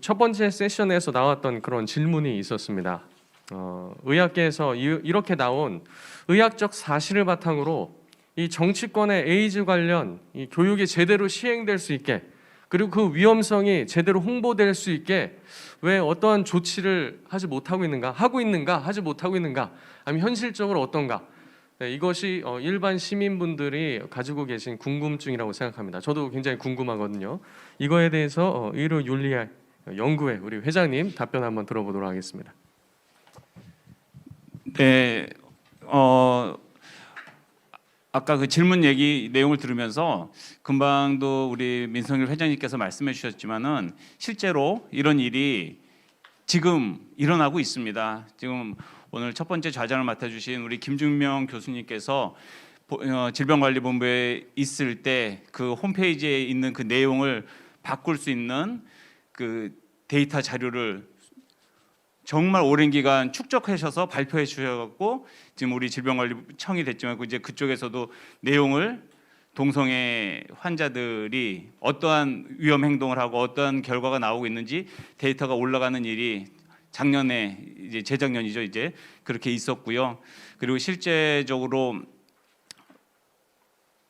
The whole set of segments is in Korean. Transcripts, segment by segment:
첫 번째 세션에서 나왔던 그런 질문이 있었습니다. 어, 의학계에서 이, 이렇게 나온 의학적 사실을 바탕으로 이 정치권의 에이즈 관련 이 교육이 제대로 시행될 수 있게 그리고 그 위험성이 제대로 홍보될 수 있게 왜 어떠한 조치를 하지 못하고 있는가 하고 있는가 하지 못하고 있는가 아니면 현실적으로 어떤가 네, 이것이 어, 일반 시민분들이 가지고 계신 궁금증이라고 생각합니다. 저도 굉장히 궁금하거든요. 이거에 대해서 어, 의료 윤리 연구회 우리 회장님 답변 한번 들어보도록 하겠습니다. 네, 어 아까 그 질문 얘기 내용을 들으면서 금방도 우리 민성일 회장님께서 말씀해 주셨지만은 실제로 이런 일이 지금 일어나고 있습니다. 지금 오늘 첫 번째 좌장을 맡아주신 우리 김준명 교수님께서 보- 어, 질병관리본부에 있을 때 그 홈페이지에 있는 그 내용을 바꿀 수 있는 그 데이터 자료를 정말 오랜 기간 축적하셔서 발표해 주셔갖고 지금 우리 질병관리청이 됐지만 그 이제 그쪽에서도 내용을 동성애 환자들이 어떠한 위험 행동을 하고 어떠한 결과가 나오고 있는지 데이터가 올라가는 일이 작년에 이제 재작년이죠 이제 그렇게 있었고요. 그리고 실제적으로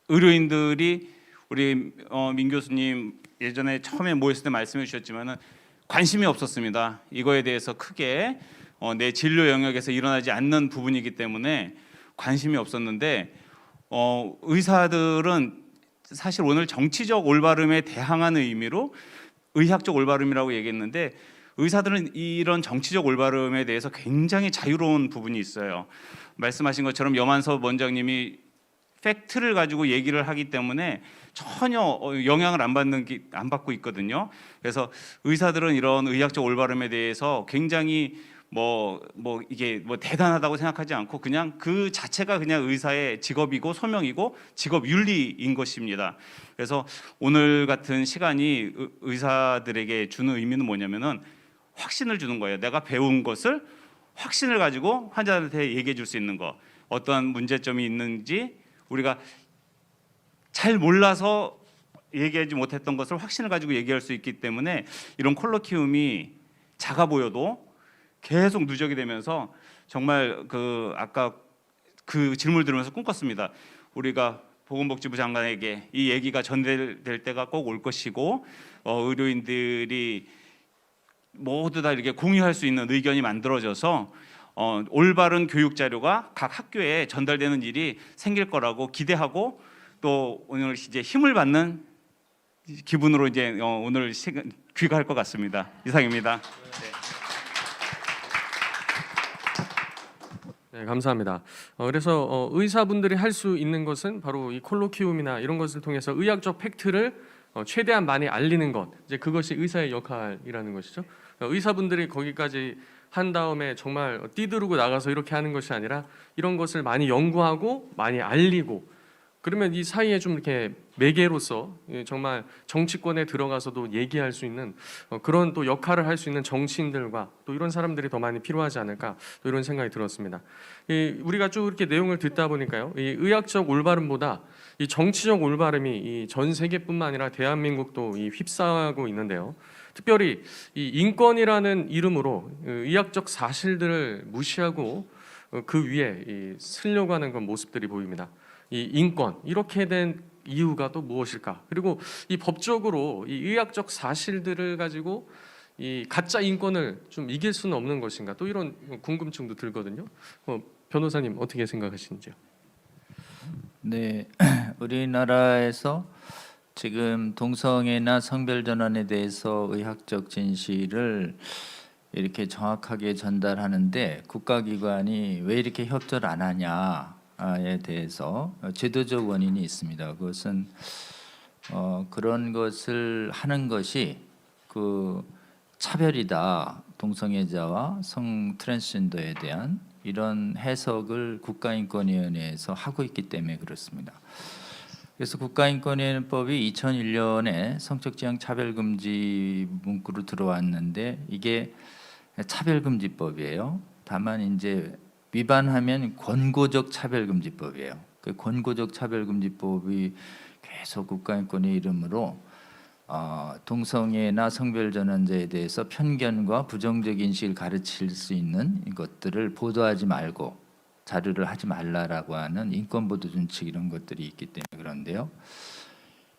의료인들이 우리 어, 민 교수님 예전에 처음에 모였을 때 말씀해 주셨지만은 관심이 없었습니다. 이거에 대해서 크게 어, 내 진료 영역에서 일어나지 않는 부분이기 때문에 관심이 없었는데 어, 의사들은 사실 오늘 정치적 올바름에 대항하는 의미로 의학적 올바름이라고 얘기했는데 의사들은 이런 정치적 올바름에 대해서 굉장히 자유로운 부분이 있어요. 말씀하신 것처럼 염한섭 원장님이 팩트를 가지고 얘기를 하기 때문에 전혀 어, 영향을 안 받는 게- 안 받고 있거든요. 그래서 의사들은 이런 의학적 올바름에 대해서 굉장히 뭐뭐 이게 뭐 대단하다고 생각하지 않고 그냥 그 자체가 그냥 의사의 직업이고 소명이고 직업 윤리인 것입니다. 그래서 오늘 같은 시간이 의- 의사들에게 주는 의미는 뭐냐면은 확신을 주는 거예요. 내가 배운 것을 확신을 가지고 환자한테 얘기해 줄 수 있는 거. 어떠한 문제점이 있는지 우리가 잘 몰라서 얘기하지 못했던 것을 확신을 가지고 얘기할 수 있기 때문에 이런 콜로키움이 작아 보여도 계속 누적이 되면서 정말 그 아까 그 질문을 들으면서 꿈꿨습니다. 우리가 보건복지부 장관에게 이 얘기가 전달될 때가 꼭 올 것이고 어, 의료인들이 모두 다 이렇게 공유할 수 있는 의견이 만들어져서 어, 올바른 교육 자료가 각 학교에 전달되는 일이 생길 거라고 기대하고 또 오늘 이제 힘을 받는 기분으로 이제 어, 오늘 귀가할 것 같습니다. 이상입니다. 네, 감사합니다. 어, 그래서 어, 의사분들이 할 수 있는 것은 바로 이 콜로키움이나 이런 것을 통해서 의학적 팩트를 어, 최대한 많이 알리는 것. 이제 그것이 의사의 역할이라는 것이죠. 어, 의사분들이 거기까지 한 다음에 정말 뛰두르고 나가서 이렇게 하는 것이 아니라 이런 것을 많이 연구하고 많이 알리고 그러면 이 사이에 좀 이렇게 매개로서 예, 정말 정치권에 들어가서도 얘기할 수 있는 어, 그런 또 역할을 할 수 있는 정치인들과 또 이런 사람들이 더 많이 필요하지 않을까 또 이런 생각이 들었습니다. 이 우리가 쭉 이렇게 내용을 듣다 보니까요, 이 의학적 올바름보다 이 정치적 올바름이 이전 세계뿐만 아니라 대한민국도 이 휩싸고 있는데요. 특별히 이 인권이라는 이름으로 그 의학적 사실들을 무시하고 어, 그 위에 이 쓰려고 하는 그런 모습들이 보입니다. 이 인권 이렇게 된 이유가 또 무엇일까? 그리고 이 법적으로 이 의학적 사실들을 가지고 이 가짜 인권을 좀 이길 수는 없는 것인가? 또 이런 궁금증도 들거든요. 어, 변호사님 어떻게 생각하시는지요? 네, 우리나라에서 지금 동성애나 성별 전환에 대해서 의학적 진실을 이렇게 정확하게 전달하는데 국가기관이 왜 이렇게 협조를 안 하냐 에 대해서 제도적 원인이 있습니다. 그것은 어, 그런 것을 하는 것이 그 차별이다 동성애자와 성 트랜스젠더에 대한 이런 해석을 국가인권위원회에서 하고 있기 때문에 그렇습니다. 그래서 국가인권위원회법이 2001년에 성적 지향 차별금지 문구로 들어왔는데 이게 차별금지법이에요. 다만 이제 위반하면 권고적 차별금지법이에요. 그 권고적 차별금지법이 계속 국가인권위 이름으로 어, 동성애나 성별 전환자에 대해서 편견과 부정적 인식을 가르칠 수 있는 것들을 보도하지 말고 자료를 하지 말라라고 하는 인권 보도 준칙 이런 것들이 있기 때문에 그런데요.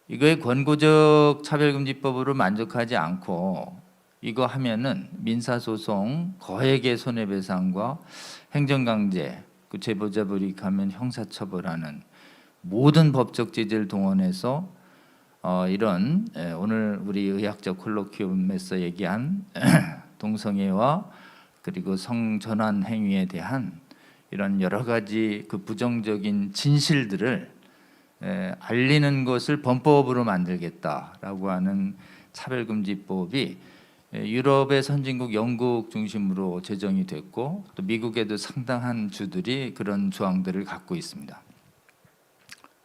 이거에 권고적 차별금지법으로 만족하지 않고 이거 하면은 민사소송, 거액의 손해배상과 행정강제, 그 제보자 불이익하면 형사처벌하는 모든 법적 제재를 동원해서 어, 이런 에, 오늘 우리 의학적 콜로키움에서 얘기한 동성애와 그리고 성전환 행위에 대한 이런 여러 가지 그 부정적인 진실들을 에, 알리는 것을 범법으로 만들겠다라고 하는 차별금지법이 에, 유럽의 선진국 영국 중심으로 제정이 됐고 또 미국에도 상당한 주들이 그런 조항들을 갖고 있습니다.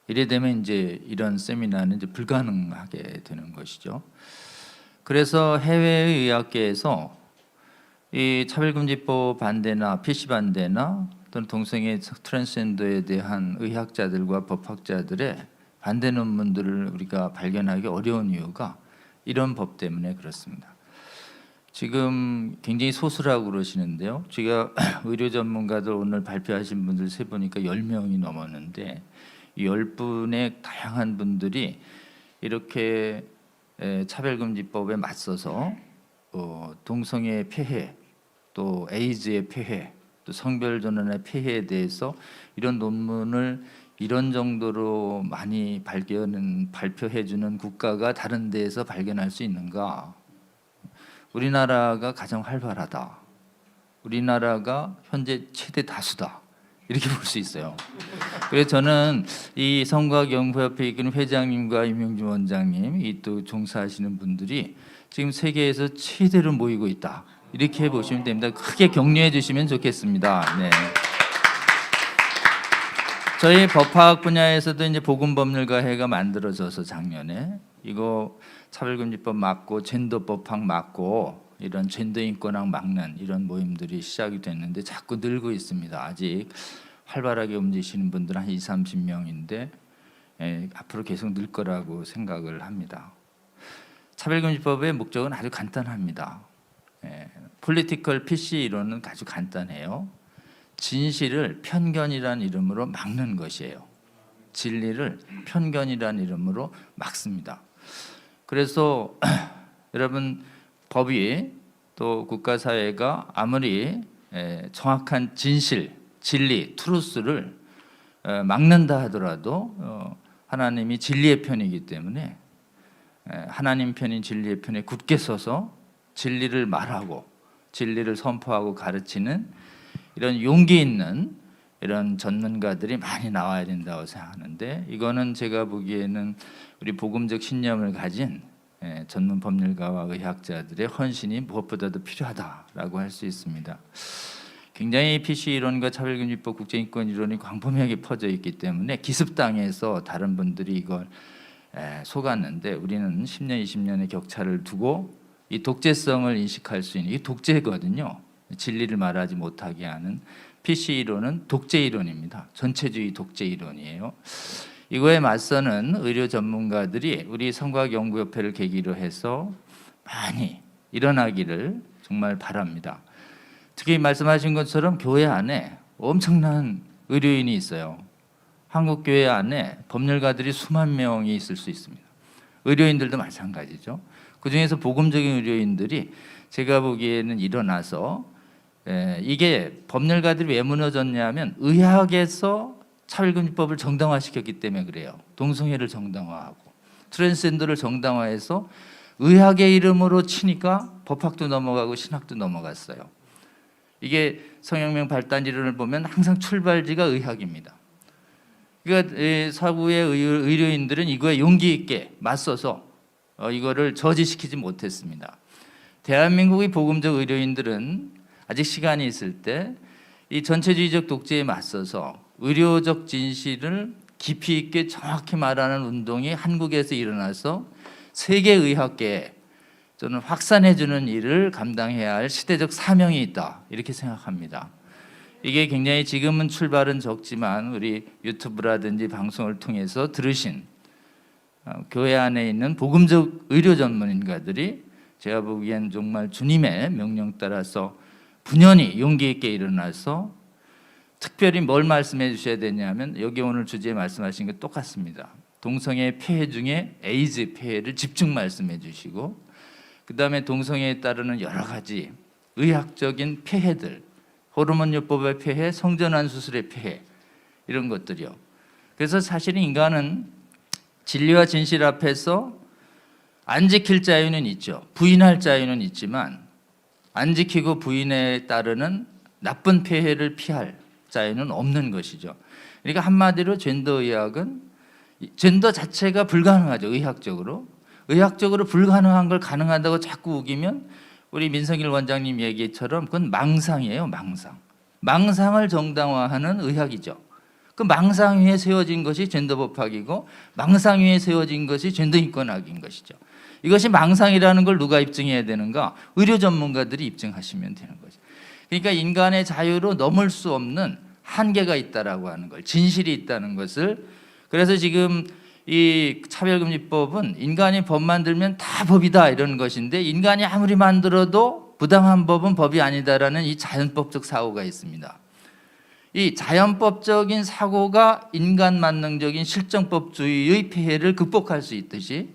이래 되면 이제 이런 세미나는 이제 불가능하게 되는 것이죠. 그래서 해외의 의학계에서 이 차별금지법 반대나 PC 반대나 또는 동성애 트랜스젠더에 대한 의학자들과 법학자들의 반대 논문들을 우리가 발견하기 어려운 이유가 이런 법 때문에 그렇습니다. 지금 굉장히 소수라고 그러시는데요. 제가 의료 전문가들 오늘 발표하신 분들 세 보니까 10명이 넘었는데 이 10분의 다양한 분들이 이렇게 에, 차별금지법에 맞서서 어, 동성애 폐해 또 에이즈의 폐해 또 성별 전환의 폐해에 대해서 이런 논문을 이런 정도로 많이 발견은 발표해 주는 국가가 다른 데에서 발견할 수 있는가? 우리나라가 가장 활발하다. 우리나라가 현재 최대 다수다. 이렇게 볼 수 있어요. 그래서 저는 이 성과경부협회 이끄는 회장님과 임용준 원장님, 이 또 종사하시는 분들이 지금 세계에서 최대로 모이고 있다. 이렇게 보시면 됩니다. 크게 격려해 주시면 좋겠습니다. 네. 저희 법학 분야에서도 이제 보건법률가회가 만들어져서 작년에 이거 차별금지법 맞고 젠더법학 맞고 이런 젠더 인권학 막는 이런 모임들이 시작이 됐는데 자꾸 늘고 있습니다. 아직 활발하게 움직이시는 분들은 한 2, 30명인데 예, 앞으로 계속 늘 거라고 생각을 합니다. 차별금지법의 목적은 아주 간단합니다. 예, 폴리티컬 PC 이론은 아주 간단해요. 진실을 편견이라는 이름으로 막는 것이에요. 진리를 편견이라는 이름으로 막습니다. 그래서 여러분 법이 또 국가 사회가 아무리 에, 정확한 진실, 진리, 트루스를 에, 막는다 하더라도 어, 하나님이 진리의 편이기 때문에 에, 하나님 편인 진리의 편에 굳게 서서 진리를 말하고 진리를 선포하고 가르치는 이런 용기 있는 이런 전문가들이 많이 나와야 된다고 생각하는데 이거는 제가 보기에는 우리 복음적 신념을 가진 예, 전문 법률가와 의학자들의 헌신이 무엇보다도 필요하다라고 할 수 있습니다. 굉장히 PC 이론과 차별금지법 국제인권 이론이 광범위하게 퍼져 있기 때문에 기습당해서 다른 분들이 이걸 에, 속았는데 우리는 10년, 20년의 격차를 두고 이 독재성을 인식할 수 있는 이게 독재거든요. 진리를 말하지 못하게 하는 PC 이론은 독재 이론입니다. 전체주의 독재 이론이에요. 이거에 맞서는 의료 전문가들이 우리 성과연구협회를 계기로 해서 많이 일어나기를 정말 바랍니다. 특히 말씀하신 것처럼 교회 안에 엄청난 의료인이 있어요. 한국 교회 안에 법률가들이 수만 명이 있을 수 있습니다. 의료인들도 마찬가지죠. 그 중에서 복음적인 의료인들이 제가 보기에는 일어나서 에, 이게 법률가들이 왜 무너졌냐면 의학에서 차별금지법을 정당화시켰기 때문에 그래요. 동성애를 정당화하고 트랜스젠더를 정당화해서 의학의 이름으로 치니까 법학도 넘어가고 신학도 넘어갔어요. 이게 성혁명 발달 이론을 보면 항상 출발지가 의학입니다. 그러니까 이 사구의 의- 의료인들은 이거에 용기 있게 맞서서 어, 이거를 저지시키지 못했습니다. 대한민국의 복음적 의료인들은 아직 시간이 있을 때 이 전체주의적 독재에 맞서서 의료적 진실을 깊이 있게 정확히 말하는 운동이 한국에서 일어나서 세계 의학계에 저는 확산해 주는 일을 감당해야 할 시대적 사명이 있다 이렇게 생각합니다. 이게 굉장히 지금은 출발은 적지만 우리 유튜브라든지 방송을 통해서 들으신 어, 교회 안에 있는 복음적 의료 전문인가들이 제가 보기엔 정말 주님의 명령 따라서 분연히 용기 있게 일어나서 특별히 뭘 말씀해 주셔야 되냐면 여기 오늘 주제에 말씀하신 게 똑같습니다. 동성애 폐해 중에 에이즈 폐해를 집중 말씀해 주시고 그다음에 동성애에 따르는 여러 가지 의학적인 폐해들 호르몬 요법의 폐해, 성전환 수술의 폐해 이런 것들이요. 그래서 사실 인간은 진리와 진실 앞에서 안 지킬 자유는 있죠. 부인할 자유는 있지만 안 지키고 부인에 따르는 나쁜 폐해를 피할 자유는 없는 것이죠. 그러니까 한마디로 젠더 의학은 이 젠더 자체가 불가능하죠. 의학적으로. 의학적으로 불가능한 걸 가능하다고 자꾸 우기면 우리 민성일 원장님 얘기처럼 그건 망상이에요. 망상. 망상을 정당화하는 의학이죠. 그 망상 위에 세워진 것이 젠더 법학이고 망상 위에 세워진 것이 젠더 인권학인 것이죠. 이것이 망상이라는 걸 누가 입증해야 되는가? 의료 전문가들이 입증하시면 되는 거죠. 그러니까 인간의 자유로 넘을 수 없는 한계가 있다라고 하는 걸, 진실이 있다는 것을 그래서 지금 이 차별금지법은 인간이 법 만들면 다 법이다 이런 것인데 인간이 아무리 만들어도 부당한 법은 법이 아니다라는 이 자연법적 사고가 있습니다. 이 자연법적인 사고가 인간 만능적인 실정법주의의 폐해를 극복할 수 있듯이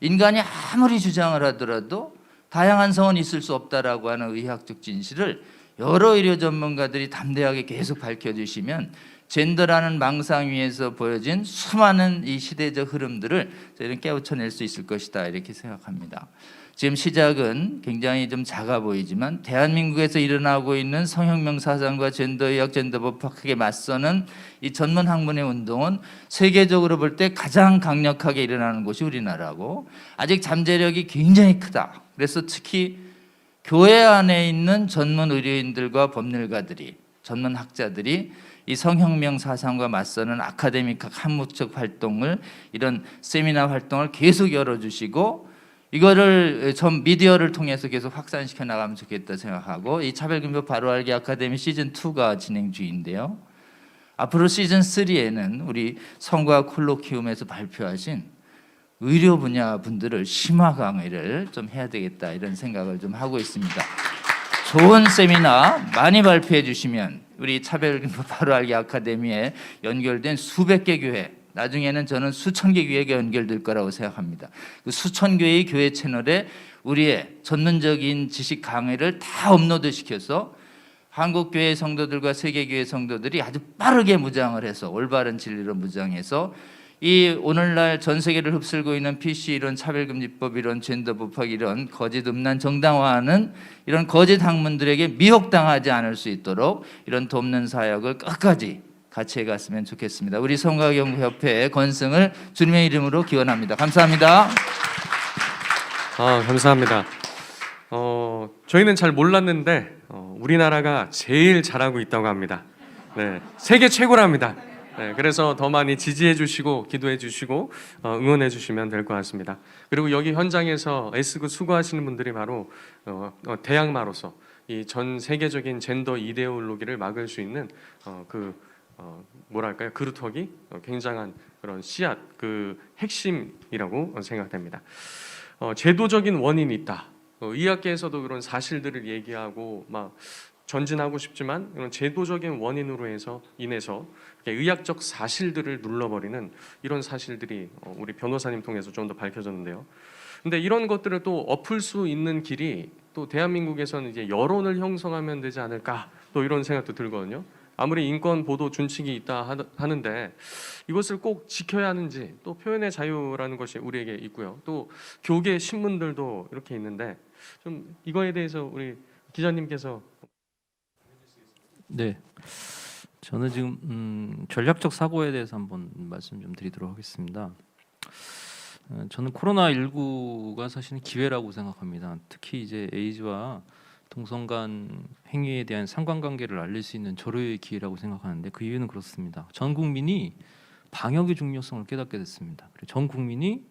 인간이 아무리 주장을 하더라도 다양한 성은 있을 수 없다라고 하는 의학적 진실을 여러 의료 전문가들이 담대하게 계속 밝혀주시면 젠더라는 망상 위에서 보여진 수많은 이 시대적 흐름들을 저희는 깨우쳐낼 수 있을 것이다 이렇게 생각합니다. 지금 시작은 굉장히 좀 작아 보이지만 대한민국에서 일어나고 있는 성혁명 사상과 젠더의학 젠더법학에 맞서는 이 전문 학문의 운동은 세계적으로 볼 때 가장 강력하게 일어나는 곳이 우리나라고 아직 잠재력이 굉장히 크다. 그래서 특히 교회 안에 있는 전문 의료인들과 법률가들이 전문 학자들이 이 성혁명 사상과 맞서는 아카데믹학 학문적 활동을 이런 세미나 활동을 계속 열어주시고 이거를 전 미디어를 통해서 계속 확산시켜 나가면 좋겠다 생각하고 이 차별금지 바로 알기 아카데미 시즌 2가 진행 중인데요. 앞으로 시즌 3에는 우리 성과 콜로키움에서 발표하신 의료 분야 분들을 심화 강의를 좀 해야 되겠다 이런 생각을 좀 하고 있습니다. 좋은 세미나 많이 발표해 주시면 우리 차별금지 바로 알기 아카데미에 연결된 수백 개 교회 나중에는 저는 수천 개 교회가 연결될 거라고 생각합니다. 그 수천 개의 교회 채널에 우리의 전문적인 지식 강의를 다 업로드 시켜서 한국 교회 성도들과 세계 교회 성도들이 아주 빠르게 무장을 해서 올바른 진리로 무장해서 이 오늘날 전 세계를 휩쓸고 있는 PC 이런 차별금지법 이런 젠더 법학 이런 거짓 음란 정당화하는 이런 거짓 학문들에게 미혹당하지 않을 수 있도록 이런 돕는 사역을 끝까지 같이 해갔으면 좋겠습니다. 우리 성가경협회의 건승을 주님의 이름으로 기원합니다. 감사합니다. 아 감사합니다. 어 저희는 잘 몰랐는데 어, 우리나라가 제일 잘하고 있다고 합니다. 네 세계 최고랍니다. 네 그래서 더 많이 지지해 주시고 기도해 주시고 어, 응원해 주시면 될 것 같습니다. 그리고 여기 현장에서 애쓰고 수고하시는 분들이 바로 어, 어, 대항마로서 이 전 세계적인 젠더 이데올로기를 막을 수 있는 어, 그 어, 뭐랄까요 그루터기 어, 굉장한 그런 씨앗 그 핵심이라고 생각됩니다. 어, 제도적인 원인이 있다. 어, 의학계에서도 그런 사실들을 얘기하고 막 전진하고 싶지만 이런 제도적인 원인으로 해서 인해서 의학적 사실들을 눌러버리는 이런 사실들이 어, 우리 변호사님 통해서 좀 더 밝혀졌는데요. 근데 이런 것들을 또 엎을 수 있는 길이 또 대한민국에서는 이제 여론을 형성하면 되지 않을까 또 이런 생각도 들거든요. 아무리 인권 보도 준칙이 있다 하- 하는데 이것을 꼭 지켜야 하는지 또 표현의 자유라는 것이 우리에게 있고요. 또 교계 신문들도 이렇게 있는데 좀 이거에 대해서 우리 기자님께서 네. 저는 지금 음, 전략적 사고에 대해서 한번 말씀 좀 드리도록 하겠습니다. 어, 저는 코로나 19가 사실은 기회라고 생각합니다. 특히 이제 에이즈와 동성 간 행위에 대한 상관관계를 알릴 수 있는 절호의 기회라고 생각하는데 그 이유는 그렇습니다. 전 국민이 방역의 중요성을 깨닫게 됐습니다. 전 국민이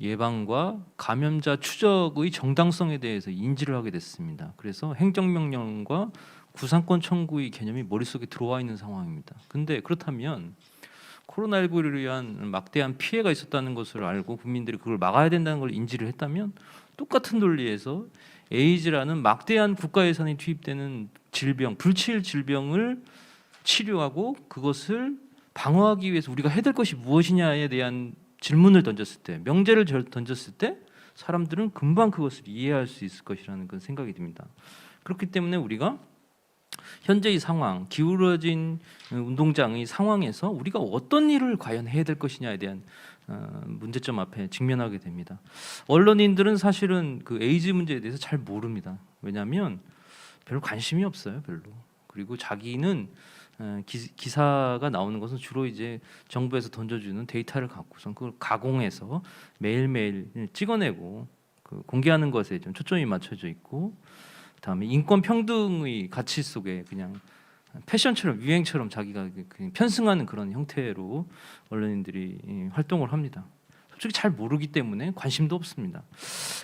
예방과 감염자 추적의 정당성에 대해서 인지를 하게 됐습니다. 그래서 행정명령과 구상권 청구의 개념이 머릿속에 들어와 있는 상황입니다. 근데 그렇다면 코로나19를 위한 막대한 피해가 있었다는 것을 알고 국민들이 그걸 막아야 된다는 걸 인지를 했다면 똑같은 논리에서 에이즈라는 막대한 국가 예산이 투입되는 질병, 불치일 질병을 치료하고 그것을 방어하기 위해서 우리가 해야 될 것이 무엇이냐에 대한 질문을 던졌을 때, 명제를 절- 던졌을 때 사람들은 금방 그것을 이해할 수 있을 것이라는 그런 생각이 듭니다. 그렇기 때문에 우리가 현재의 상황, 기울어진 운동장의 상황에서 우리가 어떤 일을 과연 해야 될 것이냐에 대한 어, 문제점 앞에 직면하게 됩니다. 언론인들은 사실은 그 에이즈 문제에 대해서 잘 모릅니다. 왜냐하면 별로 관심이 없어요, 별로. 그리고 자기는 어, 기, 기사가 나오는 것은 주로 이제 정부에서 던져주는 데이터를 갖고선 그걸 가공해서 매일매일 찍어내고 그 공개하는 것에 좀 초점이 맞춰져 있고 그다음에 인권 평등의 가치 속에 그냥 패션처럼 유행처럼 자기가 그- 그냥 편승하는 그런 형태로 언론인들이 이, 활동을 합니다. 솔직히 잘 모르기 때문에 관심도 없습니다.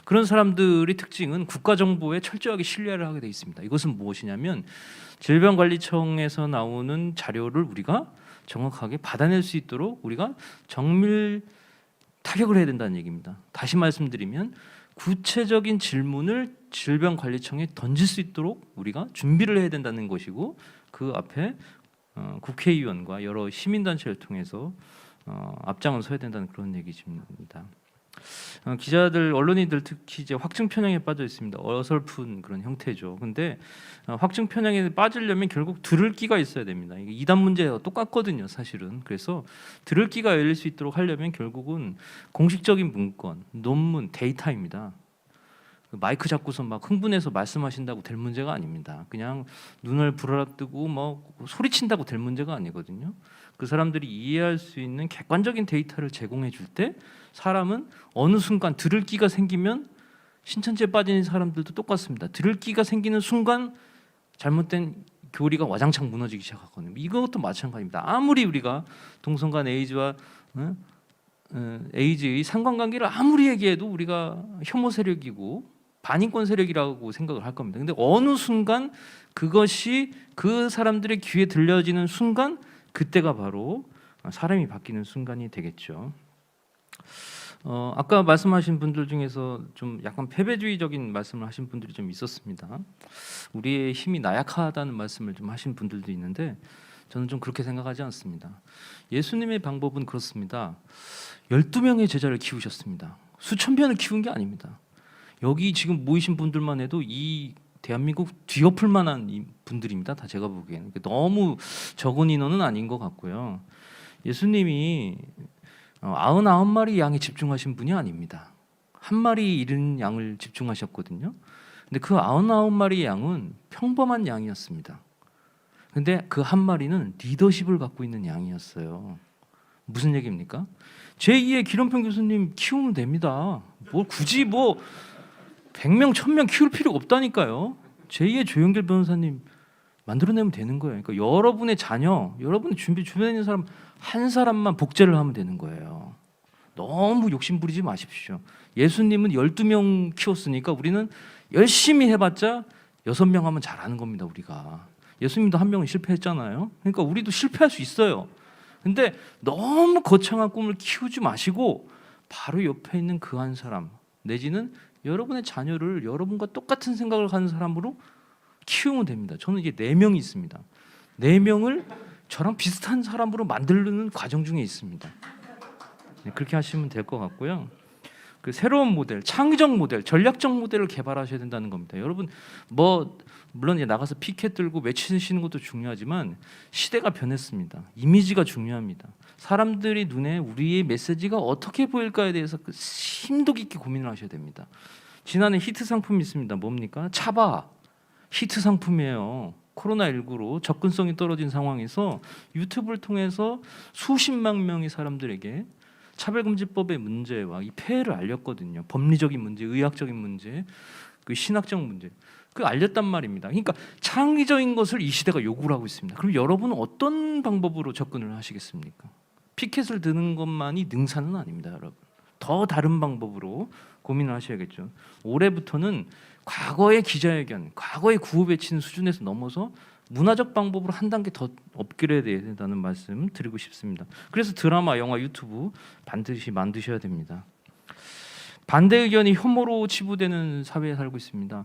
그런 사람들의 특징은 국가 정보에 철저하게 신뢰를 하게 돼 있습니다. 이것은 무엇이냐면 질병관리청에서 나오는 자료를 우리가 정확하게 받아낼 수 있도록 우리가 정밀 타격을 해야 된다는 얘기입니다. 다시 말씀드리면 구체적인 질문을 질병관리청에 던질 수 있도록 우리가 준비를 해야 된다는 것이고 그 앞에 어, 국회의원과 여러 시민단체를 통해서 어, 앞장을 서야 된다는 그런 얘기입니다. 어, 기자들, 언론인들 특히 이제 확증 편향에 빠져 있습니다. 어설픈 그런 형태죠. 근데 어, 확증 편향에 빠지려면 결국 들을 끼가 있어야 됩니다. 이게 이단 문제와 똑같거든요, 사실은. 그래서 들을 끼가 열릴 수 있도록 하려면 결국은 공식적인 문건, 논문, 데이터입니다. 그 마이크 잡고서 막 흥분해서 말씀하신다고 될 문제가 아닙니다. 그냥 눈을 부라뜨고 뭐 소리친다고 될 문제가 아니거든요. 그 사람들이 이해할 수 있는 객관적인 데이터를 제공해 줄 때 사람은 어느 순간 들을 끼가 생기면 신천지에 빠진 사람들도 똑같습니다. 들을 끼가 생기는 순간 잘못된 교리가 와장창 무너지기 시작하거든요. 이것도 마찬가지입니다. 아무리 우리가 동성간 에이즈와 어? 어, 에이즈의 상관관계를 아무리 얘기해도 우리가 혐오 세력이고 반인권 세력이라고 생각을 할 겁니다. 근데 어느 순간 그것이 그 사람들의 귀에 들려지는 순간 그때가 바로 사람이 바뀌는 순간이 되겠죠. 어, 아까 말씀하신 분들 중에서 좀 약간 패배주의적인 말씀을 하신 분들이 좀 있었습니다. 우리의 힘이 나약하다는 말씀을 좀 하신 분들도 있는데 저는 좀 그렇게 생각하지 않습니다. 예수님의 방법은 그렇습니다. 12명의 제자를 키우셨습니다. 수천 명을 키운 게 아닙니다. 여기 지금 모이신 분들만 해도 이 대한민국 뒤엎을 만한 이 분들입니다. 다 제가 보기에는 너무 적은 인원은 아닌 것 같고요. 예수님이 어, 99마리 양에 집중하신 분이 아닙니다. 한 마리 잃은 양을 집중하셨거든요. 근데 그 99마리 양은 평범한 양이었습니다. 근데 그 한 마리는 리더십을 갖고 있는 양이었어요. 무슨 얘기입니까? 제2의 기름평 교수님 키우면 됩니다. 뭐 굳이 뭐 100명, 1000명 키울 필요가 없다니까요. 제2의 조영길 변호사님 만들어내면 되는 거예요. 그러니까 여러분의 자녀, 여러분의 준비 주변에 있는 사람 한 사람만 복제를 하면 되는 거예요. 너무 욕심 부리지 마십시오. 예수님은 12명 키웠으니까 우리는 열심히 해봤자 6명 하면 잘하는 겁니다, 우리가. 예수님도 한 명은 실패했잖아요. 그러니까 우리도 실패할 수 있어요. 근데 너무 거창한 꿈을 키우지 마시고 바로 옆에 있는 그 한 사람 내지는 여러분의 자녀를 여러분과 똑같은 생각을 하는 사람으로 키우면 됩니다. 저는 이게 네 명이 있습니다. 네 명을 저랑 비슷한 사람으로 만들는 과정 중에 있습니다. 네, 그렇게 하시면 될 것 같고요. 그 새로운 모델, 창의적 모델, 전략적 모델을 개발하셔야 된다는 겁니다. 여러분 뭐 물론 이제 나가서 피켓 들고 외치시는 것도 중요하지만 시대가 변했습니다. 이미지가 중요합니다. 사람들이 눈에 우리의 메시지가 어떻게 보일까에 대해서 그 심도 깊게 고민을 하셔야 됩니다. 지난해 히트 상품이 있습니다. 뭡니까? 차바 히트 상품이에요. 코로나 19로 접근성이 떨어진 상황에서 유튜브를 통해서 수십만 명의 사람들에게 차별금지법의 문제와 이 폐해를 알렸거든요. 법리적인 문제, 의학적인 문제, 그 신학적 문제. 그 알렸단 말입니다. 그러니까 창의적인 것을 이 시대가 요구를 하고 있습니다. 그럼 여러분은 어떤 방법으로 접근을 하시겠습니까? 피켓을 드는 것만이 능사는 아닙니다, 여러분. 더 다른 방법으로 고민을 하셔야겠죠. 올해부터는 과거의 기자회견, 과거의 구호 외치는 수준에서 넘어서 문화적 방법으로 한 단계 더 업그레이드 해야 된다는 말씀 드리고 싶습니다. 그래서 드라마, 영화, 유튜브 반드시 만드셔야 됩니다. 반대 의견이 혐오로 치부되는 사회에 살고 있습니다.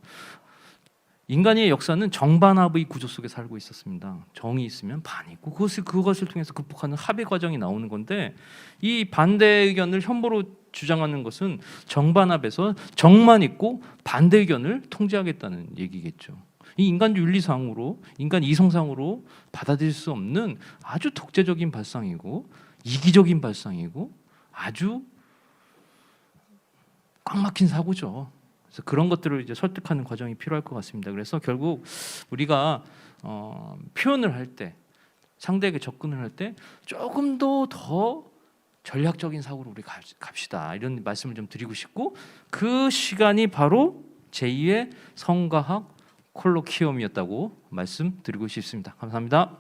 인간의 역사는 정반합의 구조 속에 살고 있었습니다. 정이 있으면 반이 있고 그것을 그것을 통해서 극복하는 합의 과정이 나오는 건데 이 반대 의견을 혐오로 주장하는 것은 정반합에서 정만 있고 반대 의견을 통제하겠다는 얘기겠죠. 이 인간 윤리상으로 인간 이성상으로 받아들일 수 없는 아주 독재적인 발상이고 이기적인 발상이고 아주 꽉 막힌 사고죠. 그래서 그런 것들을 이제 설득하는 과정이 필요할 것 같습니다. 그래서 결국 우리가 어, 표현을 할 때 상대에게 접근을 할 때 조금 더 더 전략적인 사고로 우리 가- 갑시다 이런 말씀을 좀 드리고 싶고 그 시간이 바로 제2의 성과학 콜로키움이었다고 말씀드리고 싶습니다. 감사합니다.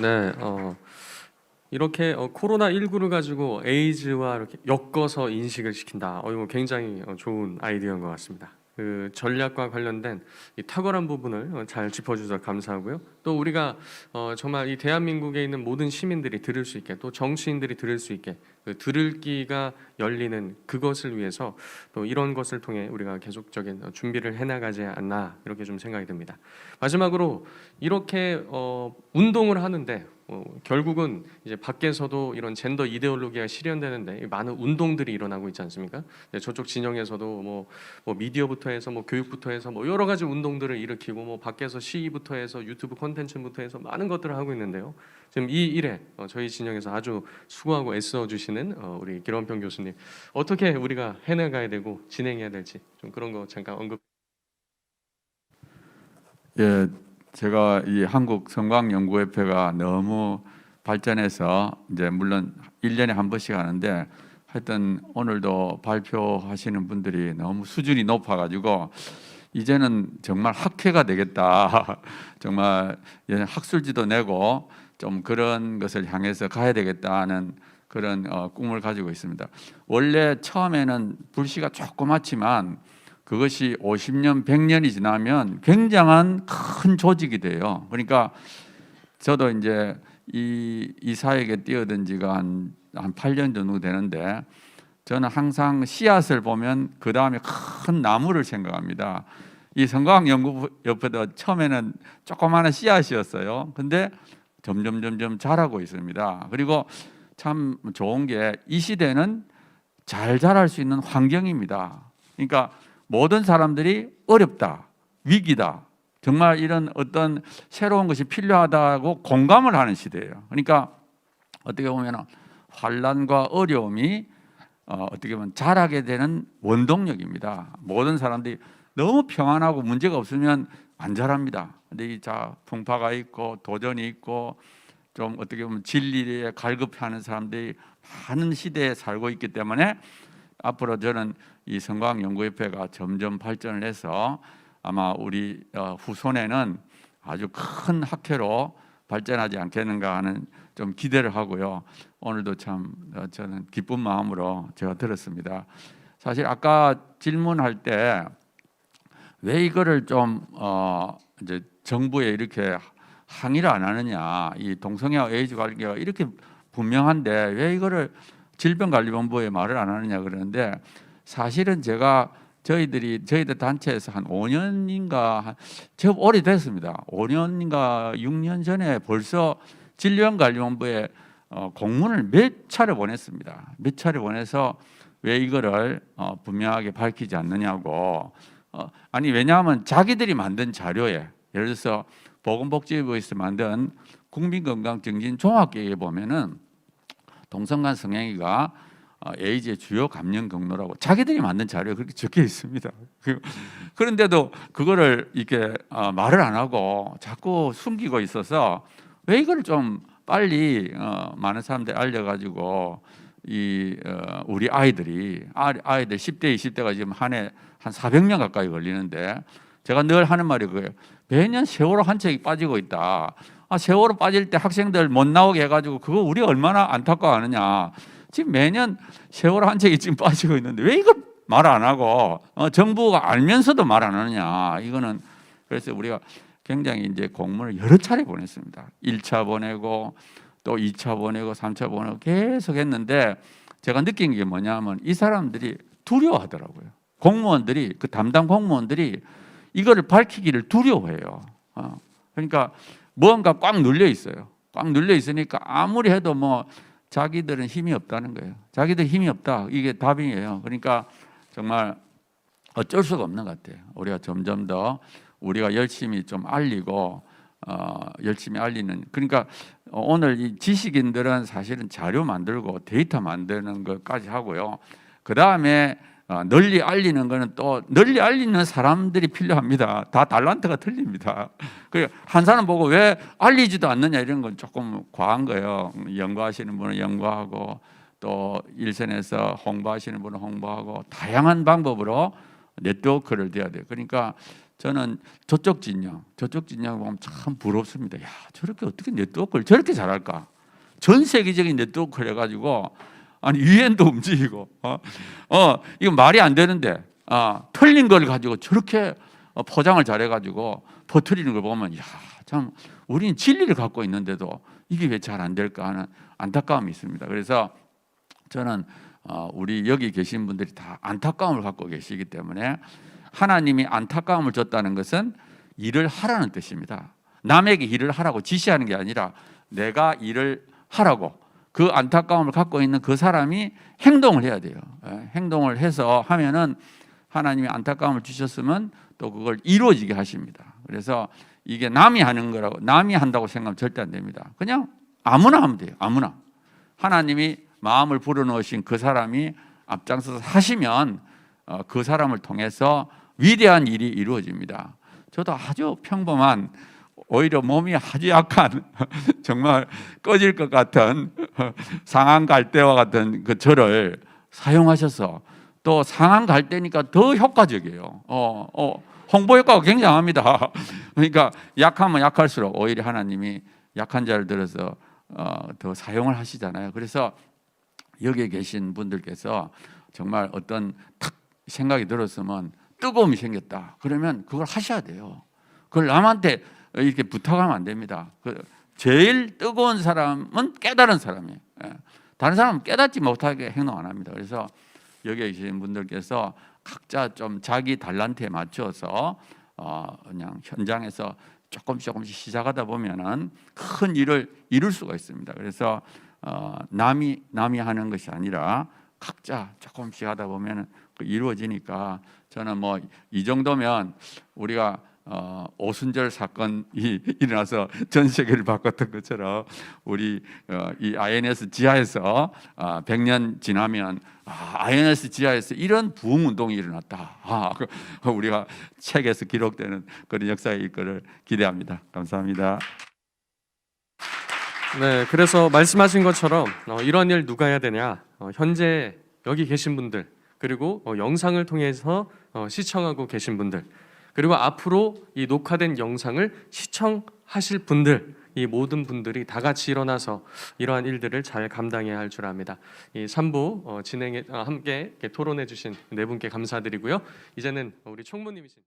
네, 어, 이렇게 어, 코로나 19를 가지고 에이즈와 이렇게 엮어서 인식을 시킨다. 어, 이거 굉장히 어, 좋은 아이디어인 것 같습니다. 그 전략과 관련된 이 탁월한 부분을 어, 잘 짚어주셔서 감사하고요. 또 우리가 어, 정말 이 대한민국에 있는 모든 시민들이 들을 수 있게 또 정치인들이 들을 수 있게 그 들을 기가 열리는 그것을 위해서 또 이런 것을 통해 우리가 계속적인 어, 준비를 해나가지 않나 이렇게 좀 생각이 듭니다. 마지막으로 이렇게 어, 운동을 하는데 어, 결국은 이제 밖에서도 이런 젠더 이데올로기가 실현되는데 많은 운동들이 일어나고 있지 않습니까? 네, 저쪽 진영에서도 뭐, 뭐 미디어부터 해서 뭐 교육부터 해서 뭐 여러 가지 운동들을 일으키고 뭐 밖에서 시위부터 해서 유튜브 콘텐츠부터 해서 많은 것들을 하고 있는데요. 지금 이 일에 어, 저희 진영에서 아주 수고하고 애써 주시는 어, 우리 기런평 교수님 어떻게 우리가 해나가야 되고 진행해야 될지 좀 그런 거 잠깐 언급. 예, 제가 이 한국 성광연구협회가 너무 발전해서 이제 물론 1년에 한 번씩 하는데 하여튼 오늘도 발표하시는 분들이 너무 수준이 높아 가지고 이제는 정말 학회가 되겠다. 정말 예, 학술지도 내고 좀 그런 것을 향해서 가야 되겠다는 그런 어, 꿈을 가지고 있습니다. 원래 처음에는 불씨가 조그맣지만 그것이 50년, 100년이 지나면 굉장한 큰 조직이 돼요. 그러니까 저도 이제 이 이사에게 뛰어든 지가 한, 한 8년 정도 되는데 저는 항상 씨앗을 보면 그 다음에 큰 나무를 생각합니다. 이 성과학 연구협회도 처음에는 조그마한 씨앗이었어요. 근데 점점 점점 자라고 있습니다. 그리고 참 좋은 게 이 시대는 잘 자랄 수 있는 환경입니다. 그러니까 모든 사람들이 어렵다, 위기다, 정말 이런 어떤 새로운 것이 필요하다고 공감을 하는 시대예요. 그러니까 어떻게 보면 환란과 어려움이 어, 어떻게 보면 자라게 되는 원동력입니다. 모든 사람들이 너무 평안하고 문제가 없으면 안 자랍니다. 근데 이 자 풍파가 있고 도전이 있고 좀 어떻게 보면 진리에 갈급해하는 사람들이 많은 시대에 살고 있기 때문에 앞으로 저는 이 성광연구협회가 점점 발전을 해서 아마 우리 어, 후손에는 아주 큰 학회로 발전하지 않겠는가 하는 좀 기대를 하고요. 오늘도 참 어, 저는 기쁜 마음으로 제가 들었습니다. 사실 아까 질문할 때 왜 이거를 좀 어, 이제 정부에 이렇게 항의를 안 하느냐 이 동성애와 에이즈 관계가 이렇게 분명한데 왜 이거를 질병관리본부에 말을 안 하느냐 그러는데 사실은 제가 저희들이 저희들 단체에서 한 5년인가 한 제법 오래됐습니다. 5년인가 6년 전에 벌써 질병관리본부에 어, 공문을 몇 차례 보냈습니다. 몇 차례 보내서 왜 이거를 어, 분명하게 밝히지 않느냐고 어, 아니 왜냐하면 자기들이 만든 자료에 예를 들어서 보건복지부에서 만든 국민건강증진 종합계획에 보면은 동성간 성행위가 어, 에이즈의 주요 감염 경로라고 자기들이 만든 자료에 그렇게 적혀 있습니다. 그- 그런데도 그거를 이렇게 어, 말을 안 하고 자꾸 숨기고 있어서 왜 이걸 좀 빨리 어, 많은 사람들 알려가지고 이 어, 우리 아이들이 아, 아이들 10대 20대가 지금 한 해 한 400명 가까이 걸리는데 제가 늘 하는 말이 그거예요. 매년 세월호 한 척이 빠지고 있다. 아, 세월호 빠질 때 학생들 못 나오게 해가지고 그거 우리 얼마나 안타까워하느냐. 지금 매년 세월호 한 척이 지금 빠지고 있는데 왜 이걸 말안 하고 어, 정부가 알면서도 말 안 하느냐. 이거는 그래서 우리가 굉장히 이제 공문을 여러 차례 보냈습니다. 1차 보내고 또 2차 보내고 3차 보내고 계속 했는데 제가 느낀 게 뭐냐면 이 사람들이 두려워하더라고요. 공무원들이 그 담당 공무원들이 이거를 밝히기를 두려워해요. 어. 그러니까 뭔가 꽉 눌려 있어요. 꽉 눌려 있으니까 아무리 해도 뭐 자기들은 힘이 없다는 거예요. 자기들 힘이 없다. 이게 답이에요. 그러니까 정말 어쩔 수가 없는 것 같아요. 우리가 점점 더 우리가 열심히 좀 알리고 어, 열심히 알리는 그러니까 어, 오늘 이 지식인들은 사실은 자료 만들고 데이터 만드는 것까지 하고요. 그 다음에 어, 널리 알리는 거는 또 널리 알리는 사람들이 필요합니다. 다 달란트가 틀립니다. 그한 사람 보고 왜 알리지도 않느냐 이런 건 조금 과한 거예요. 연구하시는 분은 연구하고 또 일선에서 홍보하시는 분은 홍보하고 다양한 방법으로 네트워크를 돼야 돼요. 그러니까 저는 저쪽 진영, 저쪽 진영 보면 참 부럽습니다. 야 저렇게 어떻게 네트워크를 저렇게 잘할까? 전 세계적인 네트워크를 해가지고 아니 유엔도 움직이고 어, 어 이거 말이 안 되는데 아 틀린 걸 가지고 저렇게 어, 포장을 잘해가지고 퍼뜨리는 걸 보면 야 참 우리는 진리를 갖고 있는데도 이게 왜 잘 안 될까 하는 안타까움이 있습니다. 그래서 저는 어, 우리 여기 계신 분들이 다 안타까움을 갖고 계시기 때문에 하나님이 안타까움을 줬다는 것은 일을 하라는 뜻입니다. 남에게 일을 하라고 지시하는 게 아니라 내가 일을 하라고 그 안타까움을 갖고 있는 그 사람이 행동을 해야 돼요. 예, 행동을 해서 하면은 하나님이 안타까움을 주셨으면 또 그걸 이루어지게 하십니다. 그래서 이게 남이 하는 거라고 남이 한다고 생각하면 절대 안 됩니다. 그냥 아무나 하면 돼요. 아무나. 하나님이 마음을 불어넣으신 그 사람이 앞장서서 하시면 어, 그 사람을 통해서 위대한 일이 이루어집니다. 저도 아주 평범한 오히려 몸이 아주 약한 정말 꺼질 것 같은 상한 갈대와 같은 그 저를 사용하셔서 또 상한 갈대니까 더 효과적이에요. 어, 어, 홍보 효과가 굉장합니다. 그러니까 약하면 약할수록 오히려 하나님이 약한 자를 들어서 어, 더 사용을 하시잖아요. 그래서 여기에 계신 분들께서 정말 어떤 탁 생각이 들었으면 뜨거움이 생겼다. 그러면 그걸 하셔야 돼요. 그걸 남한테 이렇게 부탁하면 안 됩니다. 그 제일 뜨거운 사람은 깨달은 사람이에요. 예. 다른 사람은 깨닫지 못하게 행동 안 합니다. 그래서 여기에 계신 분들께서 각자 좀 자기 달란트에 맞춰서 어 그냥 현장에서 조금씩 조금씩 시작하다 보면은 큰 일을 이룰 수가 있습니다. 그래서 어 남이 남이 하는 것이 아니라 각자 조금씩 하다 보면은 그 이루어지니까 저는 뭐 이 정도면 우리가 어, 오순절 사건이 일어나서 전 세계를 바꿨던 것처럼 우리 어, 이 INS 지하에서 아, 100년 지나면 아, INS 지하에서 이런 부흥 운동이 일어났다. 아, 그, 우리가 책에서 기록되는 그런 역사의 거를 기대합니다. 감사합니다. 네, 그래서 말씀하신 것처럼 어, 이런 일 누가 해야 되냐? 어, 현재 여기 계신 분들 그리고 어, 영상을 통해서 어, 시청하고 계신 분들 그리고 앞으로 이 녹화된 영상을 시청하실 분들 이 모든 분들이 다 같이 일어나서 이러한 일들을 잘 감당해야 할 줄 압니다. 이 3부 어, 진행에 어, 함께 토론해 주신 네 분께 감사드리고요. 이제는 우리 총무님이신